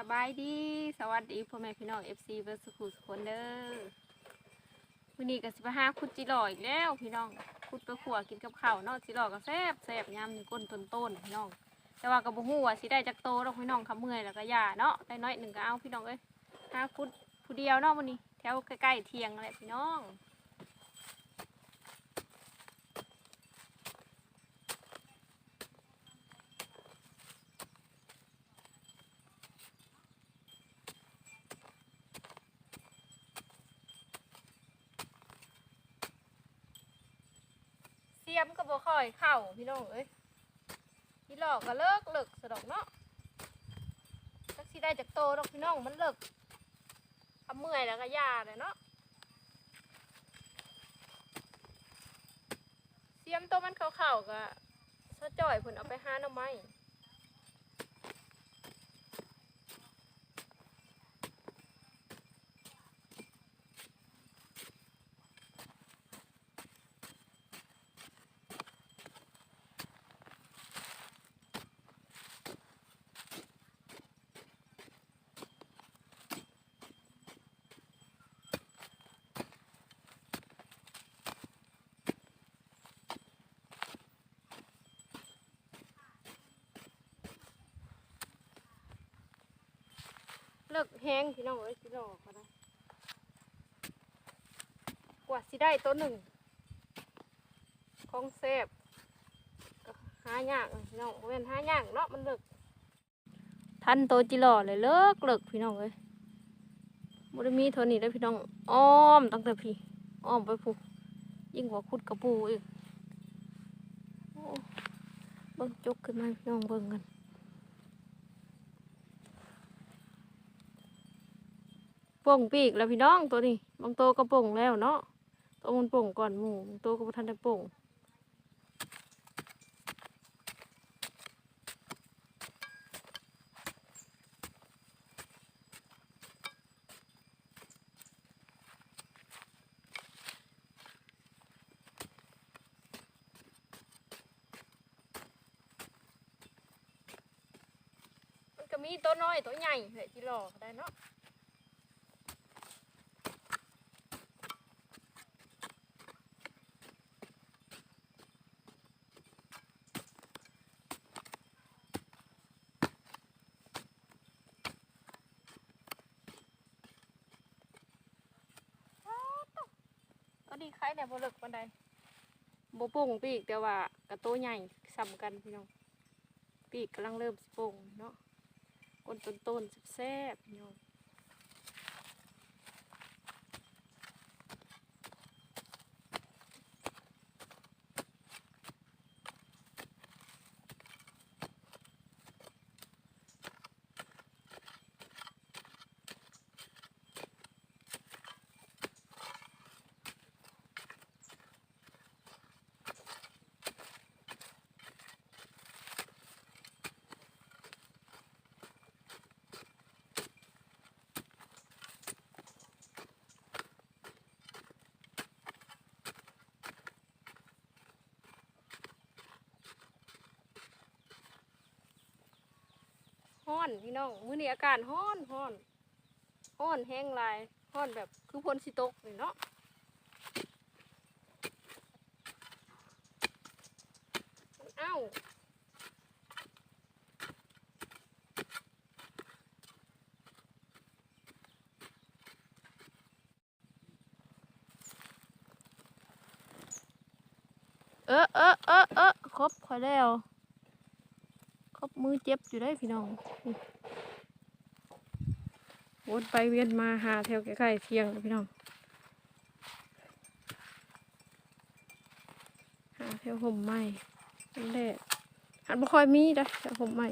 สบายดี สวัสดีพ่อแม่พี่น้อง FC เบอร์สุขุสุคนเด้อวันนี้ก็สิไปหาคุดจิหล่ออีกแล้วพี่น้องคุดไปขัวกินกับข้าวเนาะจิหล่อก็แซ่บแซ่บยำนี่ก้นต้นต้นพี่น้อง แต่ว่าก็บ่ฮู้ว่าสิได้จักโตดอกพี่น้องคำเมื่อยแล้วก็ยาเนาะได้น้อยหนึ่งก็เอาพี่น้องเอ้ยหาคุดผู้เดียวเนาะวันนี้แถวใกล้ๆเทียงนั่นแหละพี่น้อง มก็บ่ค่อยเข้าพี่น้องเอ้ยพี่หลอกก็เลิกเลิกสะดอกเนาะสักสิได้จากโตดอกพี่น้องมันเลิกทำเมื่อยแล้วก็ยาเลยเนาะเสียมตัวมันเข่าๆก็สะจ่อยผลเอาไปห้าหน่อไม้ เลิกแห้งพี่น้องเอ้ยพี่หลอกก็ได้กว่าสิได้ตัวหนึ่งของแซ่บก็หายากพี่น้องบ่แม่นหายากเนาะมันเลิกทันโตวจิหล่อเลยเลิกเลิกพี่น้องเอ้ยบ่ได้มีเท่านี้เลยพี่น้องอ้อมตั้งแต่พี่อ้อมไปผู้ยิ่งกว่าขุดกระปูอีกเบิ่งจกขึ้นมาพี่น้องเบิ่งกัน ป่งปีกแล้วพี่น้องตัวนี้บางตัวก็ป่งแล้วเนาะตัวมันป่งก่อนหมูบางตัวก็ทันได้ป่งมีตัวน้อยตัวใหญ่เลยที่หลอกได้เนาะ ก็ดีคล้ายแต่บ่เลิกปานใดบ่โป่งปีกแต่ว่ากระโตใหญ่ซ้ำกันพี่น้อง ปีกกำลังเริ่มสิโป่งเนาะก้นต้นๆแซ่บๆพี่น้อง ฮ้อนพี่น้องมื้อนี้อากาศฮ้อนฮ้อนฮ้อนแห้งลายฮ้อนแบบคือพลสิตกนี่เนาะเอ้าเออเออเออเออครบพอแล้ว บมือเจ็บอยู่ได้พี่น้องวนไปเวียนมาหาแถวใกล้ๆเทียงพี่น้องหาแถวห่มไม้นั่นแหละหันบ่ค่อยมีได้แถวห่มไม้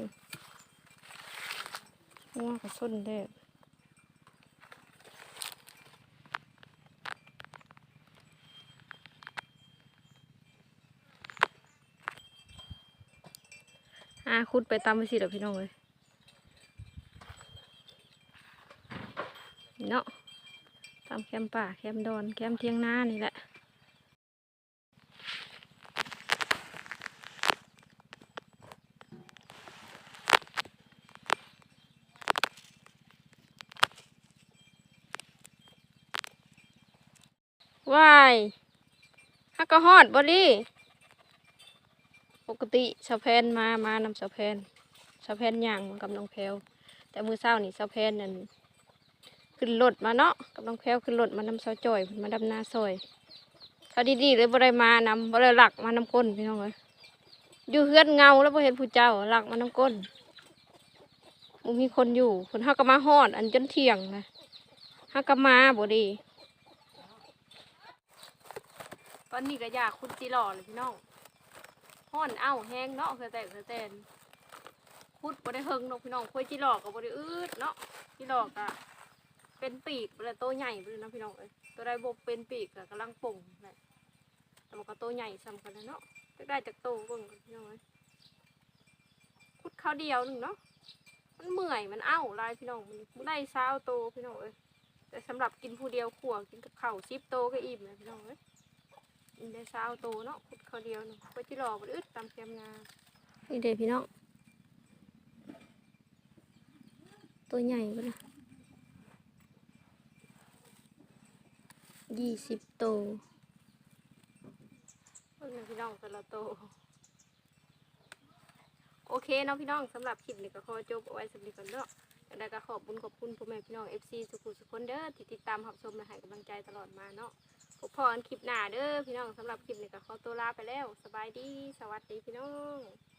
งัวกับส้นแดด อะคุดไปตามไปสิเดี๋ยวพี่น้องเลยเนาะตามแคมป่าแคมดอนแคมเทียงหน้านี่แหละว้ายฮักกะฮอดบอดี้ กติสะแพนมามานำสะแพนสะแพนย่างกับน้องแพลวแต่มือเช้านี่สะแพนนั่นขึ้นรถมาเนาะกับน้องแพลวขึ้นรถมานำเสาจ่อยมาดำนาซอยเขาดีๆเลยบ่ได้มานำบ่ได้หลักมานำก้นพี่น้องเอ้ยอยู่เฮือนเงาแล้วบ่เห็นผู้เจ้าหลักมานำก้นบ่มีคนอยู่เพิ่นเฮาก็มาฮอด อันจนเที่ยงนะเฮาก็มาบ่ดีตอนนี้ก็อยากคุณจีหล่อเลยพี่น้อง ห้อนเอ้าแห้งเนาะเคือแต่คือแต่พูดบ่ได้เฮงเนาะพี่น้องคุยจีหลอกก็บ่ได้อืดเนาะจีหลอก็เป็นปีกบ่ได้โตใหญ่เลยนะพี่น้องเอ้ยตัวใดบ่เป็นปีกก็กำลังป่งแหละแต่มันก็โตใหญ่ซ้ำกันแล้วเนาะจะได้จากโตเบิ่งพี่น้องเอ้ยคุดข้าวเดียวหนึ่งเนาะมันเมื่อยมันเอ้าลายพี่น้องมันได้ซาวโตพี่น้องเอ้ยแต่สำหรับกินผู้เดียวขัวกินกับข้าว10โตก็อิ่มแล้วพี่น้องเอ้ย นเดซาวโตเนาะขุดเขาเดียวเนาะไปที่รอบไดอึดตามเทียมงานี่เด็พี่น้องตัวใหญ่ปะนะยี่สิบโตเพิ่งนะพี่น้องแต่ละโตโอเคเนาะพี่น้องสำหรับคลิปนี้ก็ขอจบเอาไว้สำหรับนี้ก่อนเนาะแล้วก็ขอบคุณขอบคุณพ่อแม่พี่น้อง FC สุขุมสุขคนเด้อที่ติดตามรับชมและให้กำลังใจตลอดมาเนาะพบ พอกันคลิปหน้าเด้อพี่น้องสำหรับคลิปนี้ก็ขอตัวลาไปแล้ว สบายดี สวัสดีพี่น้อง